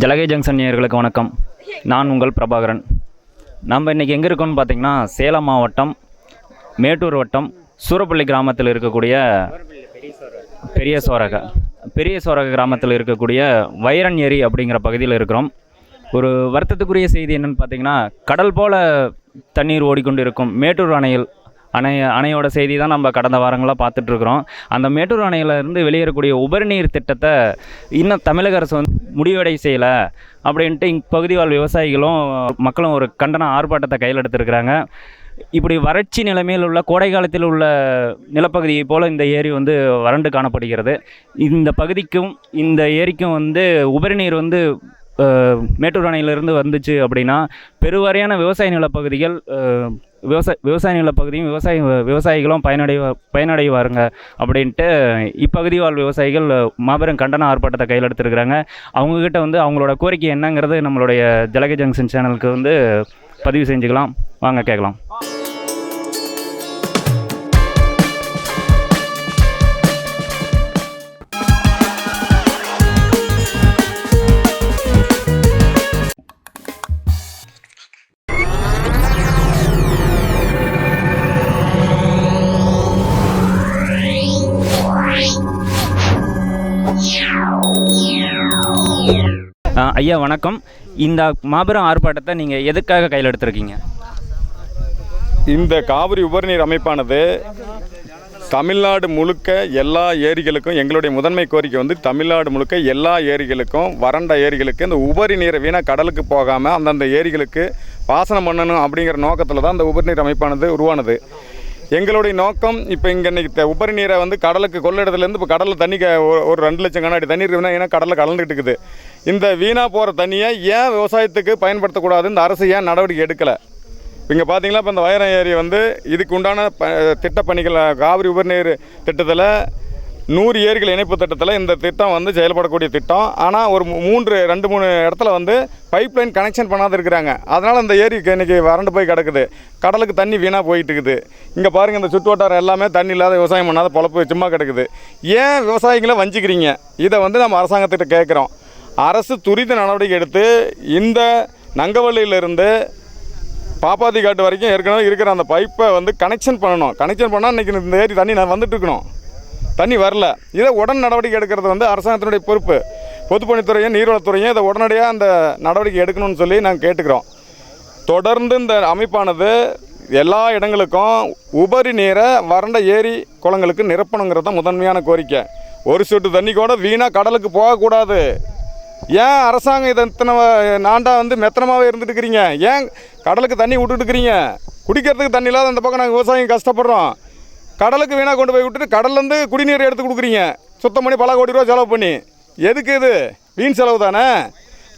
ஜலகை junction நேயர்களுக்கு வணக்கம். நான் உங்கள் பிரபாகரன். நம்ம இன்றைக்கி எங்கே இருக்கோம்னு பார்த்தீங்கன்னா சேலம் மாவட்டம் மேட்டூர் வட்டம் சூரப்பள்ளி கிராமத்தில் இருக்கக்கூடிய பெரிய சோரக பெரிய சோரக கிராமத்தில் இருக்கக்கூடிய வைரன் ஏரி அப்படிங்கிற பகுதியில் இருக்கிறோம். ஒரு வருத்தத்துக்குரிய செய்தி என்னென்னு பார்த்தீங்கன்னா கடல் போல தண்ணீர் ஓடிக்கொண்டு இருக்கும் மேட்டூர் அணையில். அணை அணையோட செய்தி தான் நம்ம கடந்த வாரங்களாக பார்த்துட்ருக்குறோம் அந்த மேட்டூர் அணையிலேருந்து வெளியேறக்கூடிய உபரிநீர் திட்டத்தை இன்னும் தமிழக அரசு வந்து முடிவடை செய்யலை அப்படின்ட்டு இப்பகுதி வாழ் விவசாயிகளும் மக்களும் ஒரு கண்டன ஆர்ப்பாட்டத்தை கையில் எடுத்திருக்கிறாங்க. இப்படி வறட்சி நிலைமையில் உள்ள கோடை காலத்தில் உள்ள நிலப்பகுதியை போல் இந்த ஏரி வந்து வறண்டு காணப்படுகிறது. இந்த பகுதிக்கும் இந்த ஏரிக்கும் வந்து உபரிநீர் வந்து மேட்டூர் அணையிலிருந்து வந்துச்சு அப்படின்னா பெருவாரியான விவசாய நிலப்பகுதிகள் விவசாய விவசாய விவசாய நிலப்பகுதியும் விவசாய விவசாயிகளும் பயனடைவா பயனடைவாருங்க அப்படின்ட்டு இப்பகுதி வாழ் விவசாயிகள் மாபெரும் கண்டன ஆர்ப்பாட்டத்தை கையில் எடுத்துருக்கிறாங்க அவங்கக்கிட்ட வந்து அவங்களோட கோரிக்கை என்னங்கிறது நம்மளுடைய ஜலகை ஜங்ஷன் சேனலுக்கு வந்து பதிவு செஞ்சுக்கலாம். வாங்க கேட்கலாம். ஐயா வணக்கம். இந்த மாபெரும் ஆர்ப்பாட்டத்தை நீங்கள் எதுக்காக கையில் எடுத்திருக்கீங்க? இந்த காவிரி உபரிநீர் அமைப்பானது தமிழ்நாடு முழுக்க எல்லா ஏரிகளுக்கும் எங்களுடைய முதன்மை கோரிக்கை வந்து தமிழ்நாடு முழுக்க எல்லா ஏரிகளுக்கும் வறண்ட ஏரிகளுக்கு இந்த உபரி நீரை வீணாக கடலுக்கு போகாமல் அந்தந்த ஏரிகளுக்கு பாசனம் பண்ணணும் அப்படிங்கிற நோக்கத்தில் தான் அந்த உபரிநீர் அமைப்பானது உருவானது. எங்களுடைய நோக்கம் இப்போ இங்கே இன்னைக்கு த- உபரி நீரை வந்து கடலுக்கு கொள்ளிடத்துலேருந்து இப்போ கடலில் தண்ணி ஒரு- ரெண்டு லட்சம் கண்ணாடி தண்ணீர் இருக்குதுன்னா ஏன்னா கடலில் கலந்துகிட்டு இருக்குது. இந்த வீணாக போகிற தண்ணியை ஏன் விவசாயத்துக்கு பயன்படுத்தக்கூடாது? இந்த அரசு ஏன் நடவடிக்கை எடுக்கலை? இங்கே பார்த்தீங்களா இப்போ இந்த வயரம் ஏரி வந்து இதுக்கு உண்டான ப திட்டப்பணிகள் காவிரி உபரிநீர் திட்டத்தில் நூறு ஏரிகள் இணைப்பு திட்டத்தில் இந்த திட்டம் வந்து செயல்படக்கூடிய திட்டம். ஆனால் ஒரு மூன்று ரெண்டு மூணு இடத்துல வந்து பைப் லைன் கனெக்ஷன் பண்ணாத இருக்கிறாங்க. அதனால் இந்த ஏரி இன்றைக்கி வறண்டு போய் கிடக்குது. கடலுக்கு தண்ணி வீணாக போயிட்டு இருக்குது. இங்கே பாருங்கள் இந்த சுற்று வட்டாரம் எல்லாமே தண்ணி இல்லாத விவசாயம் பண்ணாத பொழப்பு சும்மா கிடக்குது. ஏன் விவசாயிகளை வஞ்சிக்கிறீங்க? இதை வந்து நம்ம அரசாங்கத்திட்ட கேட்குறோம் அரசு துரித நடவடிக்கை எடுத்து இந்த நங்கவள்ளியிலிருந்து பாப்பாத்தி காட்டு வரைக்கும் ஏற்கனவே இருக்கிற அந்த பைப்பை வந்து கனெக்ஷன் பண்ணணும். கனெக்ஷன் பண்ணால் இன்றைக்கி இந்த ஏரி தண்ணி நான் வந்துட்டுருக்கணும் தண்ணி வரல. இதை உடன் நடவடிக்கை எடுக்கிறது வந்து அரசாங்கத்தினுடைய பொறுப்பு. பொதுப்பணித்துறையும் நீர்வளத்துறையும் இதை உடனடியாக அந்த நடவடிக்கை எடுக்கணும்னு சொல்லி நாங்கள் கேட்டுக்கிறோம். தொடர்ந்து இந்த அமைப்பானது எல்லா இடங்களுக்கும் உபரி நீரை வறண்ட ஏரி குளங்களுக்கு நிரப்பணுங்கிறது தான் முதன்மையான கோரிக்கை. ஒரு சொட்டு தண்ணி கூட வீணாக கடலுக்கு போகக்கூடாது. ஏன் அரசாங்கம் இதை இத்தனை நாண்டாக நாண்டா வந்து மெத்தனமாகவே இருந்துட்டு இருக்கிறீங்க ஏன் கடலுக்கு தண்ணி விட்டுட்டு இருக்கிறீங்க குடிக்கிறதுக்கு தண்ணி இல்லாத அந்த பக்கம் நாங்கள் விவசாயம் கஷ்டப்படுறோம். கடலுக்கு வீணாக கொண்டு போய் விட்டுட்டு கடல்லேருந்து குடிநீர் எடுத்து கொடுக்குறீங்க. சுத்தம் பண்ணி பல கோடி ரூபா செலவு பண்ணி. எதுக்கு இது? வீண் செலவு தானே?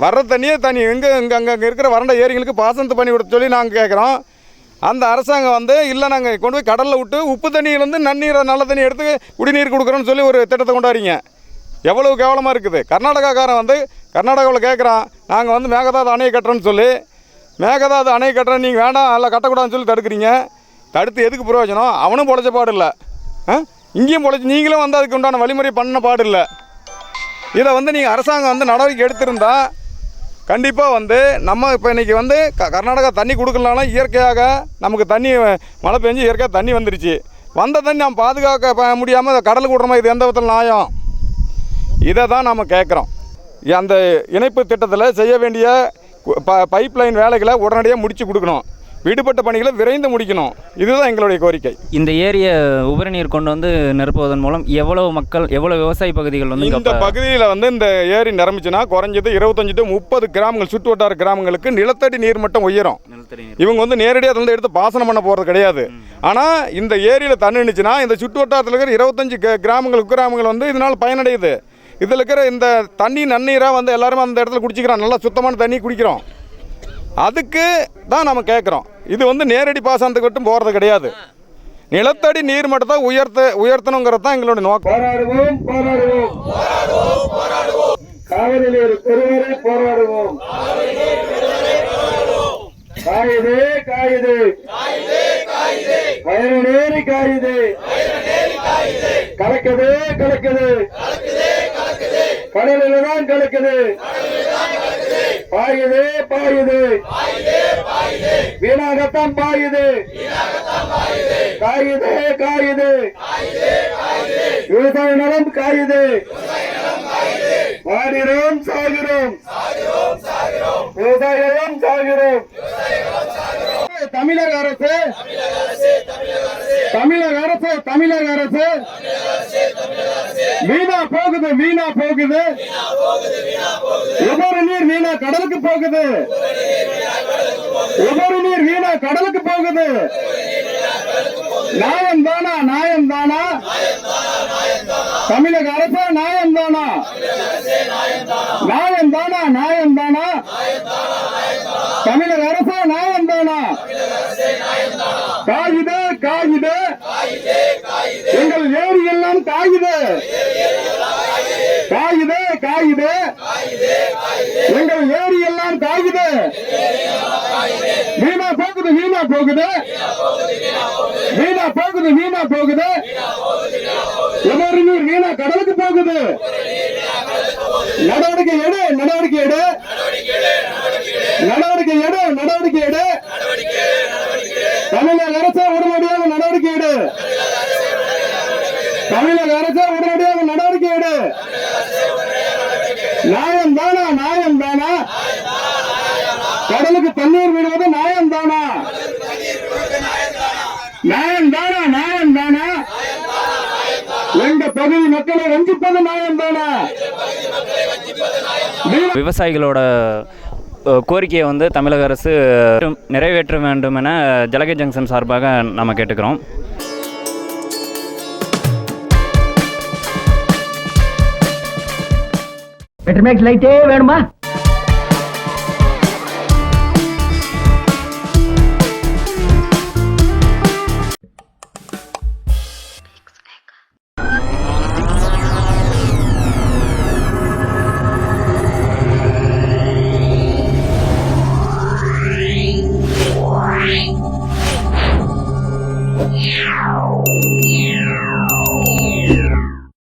வர்ற தண்ணியே தண்ணி. எங்கே இங்கே அங்கே அங்கே இருக்கிற வறண்ட ஏரிகளுக்கு பாசனத்து பண்ணி விட சொல்லி நாங்கள் கேட்குறோம் அந்த அரசாங்கம் வந்து இல்லை நாங்கள் கொண்டு போய் கடலில் விட்டு உப்பு தண்ணியிலேருந்து நன்னீரை நல்ல தண்ணி எடுத்து குடிநீர் கொடுக்குறோன்னு சொல்லி ஒரு திட்டத்தை கொண்டாடுறீங்க. எவ்வளவு கேவலமாக இருக்குது? கர்நாடகாக்காரன் வந்து கர்நாடகாவில் கேட்குறான் நாங்கள் வந்து மேகதாது அணையை கட்டுறோன்னு சொல்லி. மேகதாது அணை கட்டுறேன் நீங்கள் வேண்டாம் இல்லை கட்டக்கூடாதுன்னு சொல்லி தடுக்கிறீங்க. தடுத்து எதுக்கு பிரயோஜனம்? அவனும் பொழைச்ச பாடு இல்லை. இங்கேயும் பொழைச்சி நீங்களும் வந்து அதுக்கு உண்டான வழிமுறை பண்ண பாடு இல்லை. இதை வந்து நீங்கள் அரசாங்கம் வந்து நடவடிக்கை எடுத்திருந்தா கண்டிப்பாக வந்து நம்ம இப்போ இன்றைக்கி வந்து க கர்நாடகா தண்ணி கொடுக்கலனாலும் இயற்கையாக நமக்கு தண்ணி மழை பெஞ்சு இயற்கையாக தண்ணி வந்துருச்சு. வந்த தண்ணி நம்ம பாதுகாக்க முடியாமல் கடலுக்கு விடுறோமா இது எந்த விதத்தில் நியாயம். இதை தான் நாம் கேட்குறோம் அந்த இணைப்பு திட்டத்தில் செய்ய வேண்டிய ப பைப் லைன் வேலைகளை உடனடியாக முடித்து கொடுக்கணும். விடுபட்ட பணிகளை விரைந்து முடிக்கணும். இதுதான் எங்களுடைய கோரிக்கை. இந்த ஏரியை உபரிநீர் கொண்டு வந்து நிரப்புவதன் மூலம் எவ்வளவு மக்கள் எவ்வளவு விவசாய பகுதிகள் வந்து இந்த பகுதியில் வந்து இந்த ஏரி நிரம்பிச்சுன்னா குறைஞ்சது இருபத்தஞ்சு டு முப்பது கிராமங்கள் சுற்று வட்டார கிராமங்களுக்கு நிலத்தடி நீர் மட்டம் உயரும். இவங்க வந்து நேரடியாக வந்து எடுத்து பாசனம் பண்ண போகிறது கிடையாது. ஆனால் இந்த ஏரியில் தண்ணி இருந்துச்சுன்னா இந்த சுற்று வட்டாரத்தில் இருக்கிற இருபத்தஞ்சு கிராமங்கள் கிராமங்கள் வந்து இதனால் பயனடையுது. இதில் இருக்கிற இந்த தண்ணி நன்னீராக வந்து எல்லாருமே அந்த இடத்துல குடிச்சிக்கிறோம் நல்லா சுத்தமான தண்ணி குடிக்கிறோம். அதுக்கு தான் நம்ம கேட்குறோம் இது வந்து நேரடி பாசனத்துக்கு மட்டும் போகிறது கிடையாது. நிலத்தடி நீர் மட்டத்தை உயர்த்த உயர்த்தணுங்கிறது தான் எங்களுடைய நோக்கம். போராடுவோம் போராடுவோம். காவிரி நீர் பெருவரை போராடுவோம். காயுது காயுது. வயறு நேரி காயுது. கலக்குது கலக்குது கடலில் தான் கலக்குது பாயுது பாயுது. வீணாகத்தான் பாயுது. காயுது காயுது. விவசாய நலம் காயுது. வாடிறோம் சாகிறோம். விவசாயம் சாகிறோம். தமிழக அரசு தமிழக அரசு தமிழக அரசு. வீணா போகுது வீணா போகுது. உபரி நீர் வீணா கடலுக்கு போகுது. உபரி நீர் வீணா கடலுக்கு போகுது. நியாயம் தானா நியாயம் தானா? தமிழக அரசு நியாயம் தானா? நியாயம் தானா நியாயம் தானா? தமிழக அரசு நியாயம் தானா? காகிதம் காயுது. எங்கள் ஏரி எல்லாம் காயுது. காயுது காயுது. எங்கள் ஏரி எல்லாம் காயுது. வீணா போகுது வீணா போகுது. வீணா போகுது வீணா போகுது. உபரி நீர் வீணா கடலுக்கு போகுது. நடவடிக்கை எடு நடவடிக்கை எடு. நடவடிக்கை எடு நடவடிக்கை எடு. நியாயம் தானா? தானா கடலுக்கு தண்ணீர் விடுவது நியாயம் தானா? நியாயம் தானா? நியாயம் தானா? எங்க பகுதி மக்களை வஞ்சிப்பது நியாயம் தானா? விவசாயிகளோட கோரிக்கையை வந்து தமிழக அரசு நிறைவேற்ற வேண்டும் என ஜலகை ஜங்ஷன் சார்பாக நம்ம கேட்டுக்கிறோம். Better max లైటే వేణుమా